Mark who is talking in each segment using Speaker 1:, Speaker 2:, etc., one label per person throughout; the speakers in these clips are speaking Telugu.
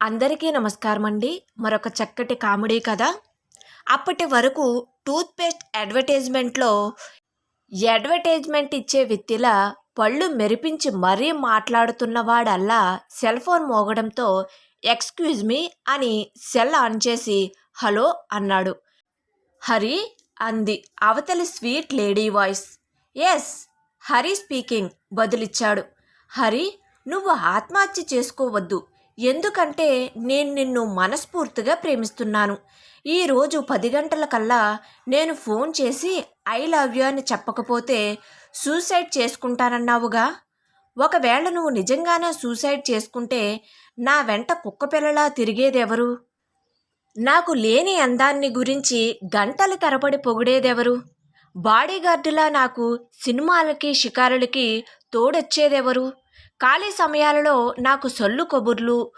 Speaker 1: అందరికీ నమస్కారం అండి మరొక చక్కటి కామెడీ కథ. అప్పటి వరకు టూత్పేస్ట్ అడ్వర్టైజ్మెంట్లో అడ్వర్టైజ్మెంట్ ఇచ్చే వ్యక్తిలా పళ్ళు మెరిపించి మరీ మాట్లాడుతున్నవాడల్లా సెల్ ఫోన్ మోగడంతో ఎక్స్క్యూజ్ మీ అని సెల్ ఆన్ చేసి హలో అన్నాడు. హరి అంది. అవతలి sweet lady voice. Yes Hari speaking బదులిచ్చాడు. Hari నువ్వు ఆత్మహత్య చేసుకోవద్దు. ఎందుకంటే నేను నిన్ను మనస్ఫూర్తిగా ప్రేమిస్తున్నాను. ఈరోజు పది గంటల కల్లా నేను ఫోన్ చేసి ఐ లవ్ యూ అని చెప్పకపోతే సూసైడ్ చేసుకుంటానన్నావుగా? ఒకవేళ నువ్వు నిజంగానే సూసైడ్ చేసుకుంటే నా వెంట కుక్కపిల్లలా తిరిగేదెవరు? నాకు లేని అందాన్ని గురించి గంటల తరబడి పొగిడేదెవరు? బాడీగార్డులా నాకు సినిమాలకి షికారులకి తోడొచ్చేదెవరు? ఖాళీ సమయాలలో నాకు సొల్లు కబుర్లు.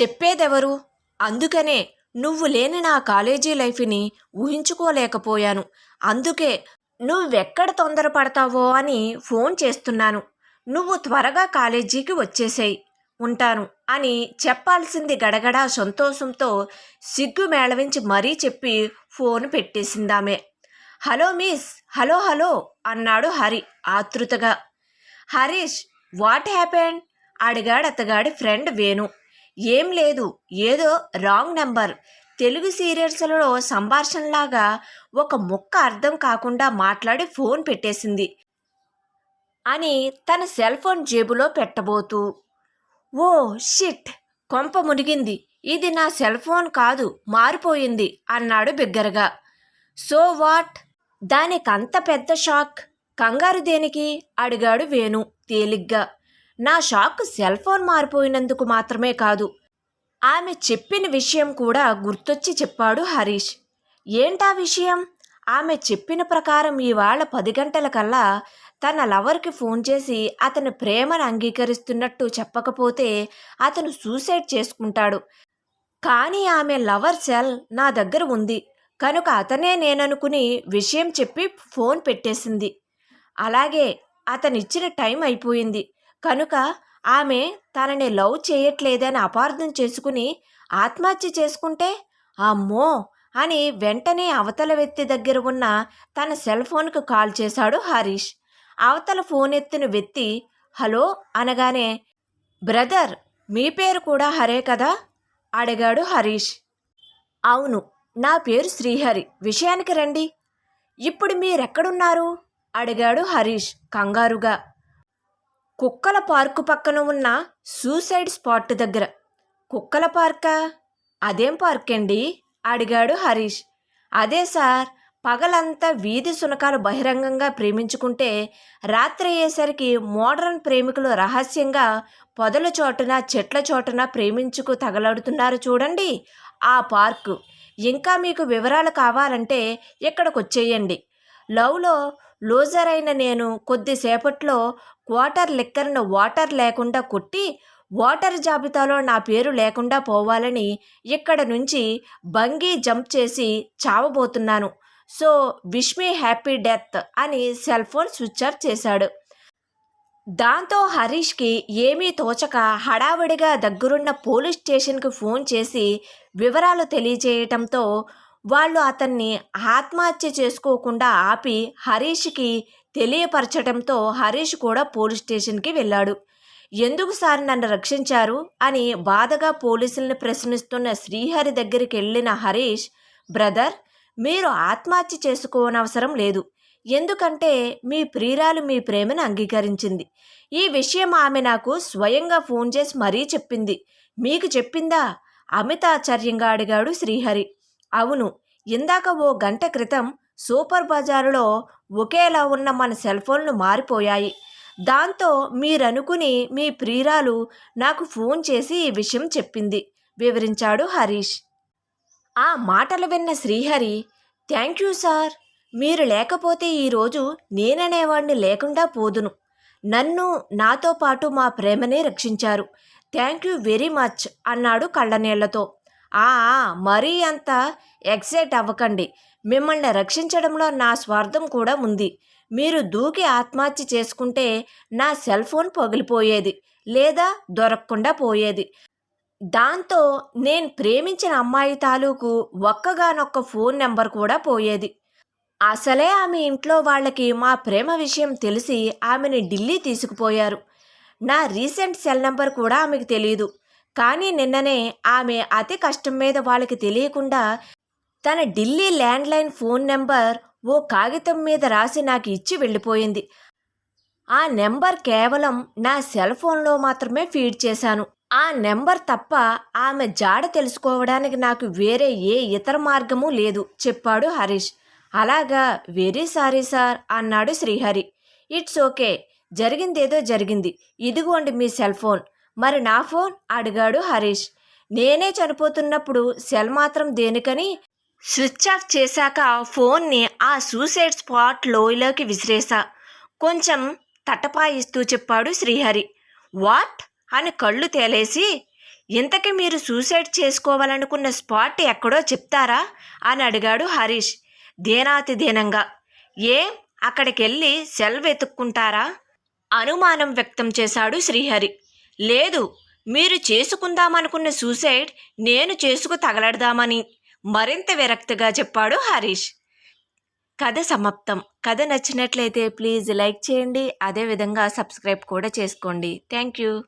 Speaker 1: చెప్పేదెవరు? అందుకనే నువ్వు లేని నా కాలేజీ లైఫ్ని ఊహించుకోలేకపోయాను. అందుకే నువ్వెక్కడ తొందరపడతావో అని ఫోన్ చేస్తున్నాను. నువ్వు త్వరగా కాలేజీకి వచ్చేసేయి ఉంటాను అని చెప్పాల్సింది గడగడా సంతోషంతో సిగ్గు మేళవించి మరీ చెప్పి ఫోన్ పెట్టేసిందామే. హలో మిస్ హలో హలో అన్నాడు హరి ఆతృతగా. Harish what happened? అడిగాడు అతగాడి ఫ్రెండ్ వేణు. ఏం లేదు ఏదో రాంగ్ నెంబర్. తెలుగు సీరియల్స్లో సంభాషణలాగా ఒక ముక్క అర్థం కాకుండా మాట్లాడి ఫోన్ పెట్టేసింది. అని తన సెల్ ఫోన్ జేబులో పెట్టబోతూ ఓ షిట్ కొంప మునిగింది. ఇది నా సెల్ ఫోన్ కాదు మారిపోయింది అన్నాడు బిగ్గరగా. So what? దానికంత పెద్ద షాక్. కంగారు దేనికి? అడిగాడు వేణు. తేలిగ్గా నా షాక్ సెల్ ఫోన్ మారిపోయినందుకు మాత్రమే కాదు. ఆమె చెప్పిన విషయం కూడా గుర్తొచ్చి చెప్పాడు హరీష్. ఏంటా విషయం? ఆమె చెప్పిన ప్రకారం ఇవాళ పది గంటల కల్లా తన లవర్కి ఫోన్ చేసి అతని ప్రేమను అంగీకరిస్తున్నట్టు చెప్పకపోతే అతను సూసైడ్ చేసుకుంటాడు. కానీ ఆమె లవర్ సెల్ నా దగ్గర ఉంది. కనుక అతనే నేననుకుని విషయం చెప్పి ఫోన్ పెట్టేసింది. అలాగే అతనిచ్చిన టైం అయిపోయింది. కనుక ఆమె తనని లవ్ చేయట్లేదని అపార్థం చేసుకుని ఆత్మహత్య చేసుకుంటే అమ్మో! అని వెంటనే అవతల వ్యక్తి దగ్గర ఉన్న తన సెల్ ఫోన్కు కాల్ చేశాడు హరీష్. అవతల ఫోన్ ఎత్తిన వ్యక్తి హలో అనగానే బ్రదర్ మీ పేరు కూడా హరే కదా? అడిగాడు హరీష్. అవును నా పేరు శ్రీహరి. విషయానికి రండి. ఇప్పుడు మీరెక్కడున్నారు? అడిగాడు హరీష్ కంగారుగా. కుక్కల పార్కు పక్కన ఉన్న సూసైడ్ స్పాట్ దగ్గర. కుక్కల పార్కా? అదేం పార్క్ అండి అడిగాడు హరీష్. అదే సార్ పగలంతా వీధి సునకాలు బహిరంగంగా ప్రేమించుకుంటే రాత్రి అయ్యేసరికి మోడర్న్ ప్రేమికులు రహస్యంగా పొదల చోటున చెట్ల చోటున ప్రేమించుకు తగలడుతున్నారు చూడండి ఆ పార్కు. ఇంకా మీకు వివరాలు కావాలంటే ఇక్కడికి వచ్చేయండి లవ్లో లూజర్ అయిన నేను కొద్దిసేపట్లో క్వార్టర్ లిక్కర్ను వాటర్ లేకుండా కొట్టి వాటర్ జాబితాలో నా పేరు లేకుండా పోవాలని ఇక్కడ నుంచి బంగీ జంప్ చేసి చావబోతున్నాను. So wish me happy death అని సెల్ ఫోన్ స్విచ్ ఆఫ్ చేశాడు. దాంతో హరీష్కి ఏమీ తోచక హడావిడిగా దగ్గరున్న పోలీస్ స్టేషన్కి ఫోన్ చేసి వివరాలు తెలియజేయటంతో వాళ్ళు అతన్ని ఆత్మహత్య చేసుకోకుండా ఆపి హరీష్కి తెలియపరచడంతో హరీష్ కూడా పోలీస్ స్టేషన్కి వెళ్ళాడు. ఎందుకు సార్ నన్ను రక్షించారు? అని బాధగా పోలీసుల్ని ప్రశ్నిస్తున్న శ్రీహరి దగ్గరికి వెళ్ళిన హరీష్ బ్రదర్ మీరు ఆత్మహత్య చేసుకోనవసరం లేదు. ఎందుకంటే మీ ప్రియురాలు మీ ప్రేమను అంగీకరించింది. ఈ విషయం ఆమె నాకు స్వయంగా ఫోన్ చేసి మరీ చెప్పింది. మీకు చెప్పిందా? అమితాచార్యంగా అడిగాడు శ్రీహరి. అవును ఇందాక ఓ గంట క్రితం సూపర్ బజారులో ఒకేలా ఉన్న మన సెల్ ఫోన్లు మారిపోయాయి. దాంతో మీరనుకుని మీ ప్రియురాలు నాకు ఫోన్ చేసి ఈ విషయం చెప్పింది వివరించాడు హరీష్. ఆ మాటలు విన్న శ్రీహరి థ్యాంక్ యూ సార్ మీరు లేకపోతే ఈరోజు నేననేవాడిని లేకుండా పోదును. నన్ను నాతో పాటు మా ప్రేమనే రక్షించారు. థ్యాంక్ యూ వెరీ మచ్ అన్నాడు కళ్ళనీళ్ళతో మరీ అంత ఎక్సైట్ అవ్వకండి. మిమ్మల్ని రక్షించడంలో నా స్వార్థం కూడా ఉంది. మీరు దూకి ఆత్మహత్య చేసుకుంటే నా సెల్ ఫోన్ పగిలిపోయేది లేదా దొరకకుండా పోయేది. దాంతో నేను ప్రేమించిన అమ్మాయి తాలూకు ఒక్కగానొక్క ఫోన్ నెంబర్ కూడా పోయేది. అసలే ఆమె ఇంట్లో వాళ్ళకి మా ప్రేమ విషయం తెలిసి ఆమెని ఢిల్లీ తీసుకుపోయారు. నా రీసెంట్ సెల్ నెంబర్ కూడా ఆమెకు తెలియదు కానీ నిన్ననే ఆమె అతి కష్టం మీద వాళ్ళకి తెలియకుండా తన ఢిల్లీ ల్యాండ్లైన్ ఫోన్ నెంబర్ ఓ కాగితం మీద రాసి నాకు ఇచ్చి వెళ్ళిపోయింది. ఆ నెంబర్ కేవలం నా సెల్ ఫోన్లో మాత్రమే ఫీడ్ చేశాను. ఆ నెంబర్ తప్ప ఆమె జాడ తెలుసుకోవడానికి నాకు వేరే ఏ ఇతర మార్గము లేదు చెప్పాడు హరీష్. అలాగా వెరీ సారీ సార్ అన్నాడు శ్రీహరి. ఇట్స్ ఓకే జరిగిందేదో జరిగింది. ఇదిగోండి మీ సెల్ ఫోన్. మరి నా ఫోన్? అడిగాడు హరీష్. నేనే చనిపోతున్నప్పుడు సెల్ మాత్రం దేనికని? స్విచ్ ఆఫ్ చేశాక ఫోన్ని ఆ సూసైడ్ స్పాట్ లోయలోకి విసిరేసా కొంచెం తటపాయిస్తూ చెప్పాడు శ్రీహరి. వాట్? అని కళ్ళు తేలేసి ఇంతకీ మీరు సూసైడ్ చేసుకోవాలనుకున్న స్పాట్ ఎక్కడో చెప్తారా? అని అడిగాడు హరీష్ దేనాతి దీనంగా ఏం? అక్కడికెళ్ళి సెల్ వెతుక్కుంటారా? అనుమానం వ్యక్తం చేశాడు శ్రీహరి. లేదు మీరు చేసుకుందామనుకున్న సూసైడ్ నేను చేసుకు తగలడదామని మరింత విరక్తిగా చెప్పాడు హరీష్. కథ సమాప్తం. కథ నచ్చినట్లయితే ప్లీజ్ లైక్ చేయండి అదేవిధంగా సబ్స్క్రైబ్ కూడా చేసుకోండి. Thank you.